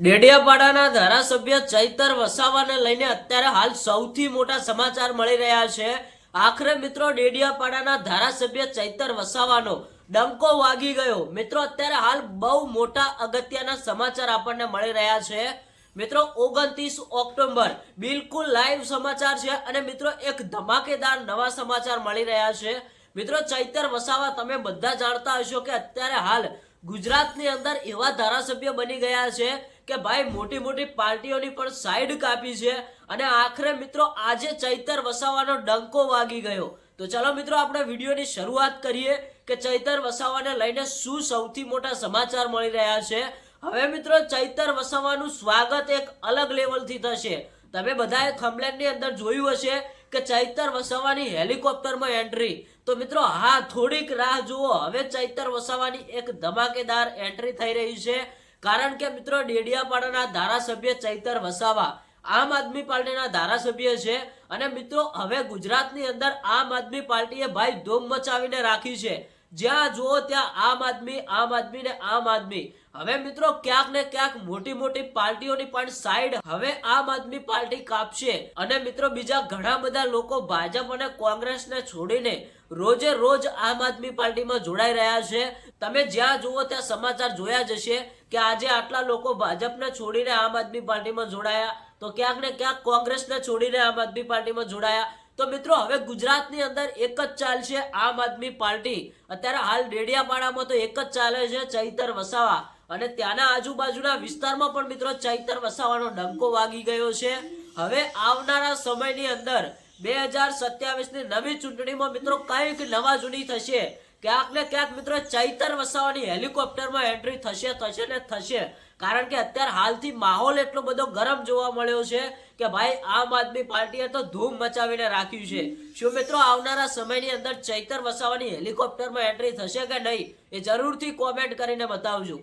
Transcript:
ડેડિયાપાડાના ધારાસભ્ય ચૈતર વસાવાને લઈને અત્યારે હાલ સૌથી મોટા સમાચાર મળી રહ્યા છે. આખરે મિત્રો, ડેડિયાપાડાના ધારાસભ્ય ચૈતર વસાવાનો ડંકો વાગી ગયો. મિત્રો, અત્યારે હાલ બહુ મોટા અગત્યના સમાચાર આપણને મળી રહ્યા છે. મિત્રો, ઓગણત્રીસ ઓક્ટોબર બિલકુલ લાઈવ સમાચાર છે અને મિત્રો, એક ધમાકેદાર નવા સમાચાર મળી રહ્યા છે. મિત્રો, ચૈતર વસાવા, તમે બધા જાણતા હશો કે અત્યારે હાલ ગુજરાતની અંદર એવા ધારાસભ્ય બની ગયા છે કે ભાઈ, મોટી મોટી પાર્ટીઓની પણ સાઈડ કાપી છે. અને આખરે, મિત્રો, આજે ચૈતર વસાવાનો ડંકો વાગી ગયો. તો ચલો મિત્રો, આપણે વિડીયોની શરૂઆત કરીએ કે ચૈતર વસાવાને લઈને શું સૌથી મોટા સમાચાર મળી રહ્યા છે. હવે મિત્રો, ચૈતર વસાવાનું સ્વાગત એક અલગ લેવલથી થશે. તમે બધાએ થંબલેનની અંદર જોયું હશે કે ચૈતર વસાવાની હેલિકોપ્ટરમાં એન્ટ્રી. તો મિત્રો, હા, થોડીક રાહ જુઓ. હવે ચૈતર વસાવાની એક ધમાકેદાર એન્ટ્રી થઈ રહી છે. કારણ કે મિત્રો, ડેડિયાપાડાના ધારાસભ્ય ચૈતર વસાવા આમ આદમી પાર્ટીના ધારાસભ્ય છે. અને મિત્રો, હવે ગુજરાતની અંદર આમ આદમી પાર્ટીએ ભાઈ ધૂમ મચાવીને રાખી છે. જ્યાં જુઓ ત્યાં આમ આદમી આમ આદમી ને આમ આદમી. હવે મિત્રો ક્યાંક ને ક્યાંક મોટી મોટી પાર્ટીઓની પણ સાઈડ હવે આમ આદમી પાર્ટી કાપશે. અને મિત્રો બીજા ઘણા બધા લોકો ભાજપ અને કોંગ્રેસને છોડીને રોજે રોજ આમ આદમી પાર્ટીમાં જોડાઈ રહ્યા છે. તમે જ્યાં જુઓ ત્યાં સમાચાર જોયા જશે કે આજે આટલા લોકો ભાજપને છોડીને આમ આદમી પાર્ટીમાં જોડાયા. તો ક્યાંક ને ક્યાંક કોંગ્રેસને છોડીને આમ આદમી પાર્ટીમાં જોડાયા. તો મિત્રો, હવે ગુજરાતની અંદર એક જ ચાલશે આમ આદમી પાર્ટી. અત્યારે હાલ ડેડિયાપાડામાં તો એક જ ચાલે છે ચૈતર વસાવા. અને ત્યાંના આજુબાજુના વિસ્તારમાં પણ મિત્રો ચૈતર વસાવાનો ડંકો વાગી ગયો છે. હવે આવનારા સમયની અંદર બે હજાર સત્યાવીસની નવી ચૂંટણીમાં મિત્રો કંઈક નવા જૂની થશે. ક્યાંક ને ક્યાંક મિત્રો ચૈતર વસાવાની હેલિકોપ્ટરમાં એન્ટ્રી થશે થશે ને થશે. કારણ કે અત્યારે હાલથી માહોલ એટલો બધો ગરમ જોવા મળ્યો છે કે ભાઈ, આમ આદમી પાર્ટીએ તો ધૂમ મચાવીને રાખ્યું છે. શું મિત્રો આવનારા સમયની અંદર ચૈતર વસાવાની હેલિકોપ્ટરમાં એન્ટ્રી થશે કે નહીં, એ જરૂરથી કોમેન્ટ કરીને બતાવજો.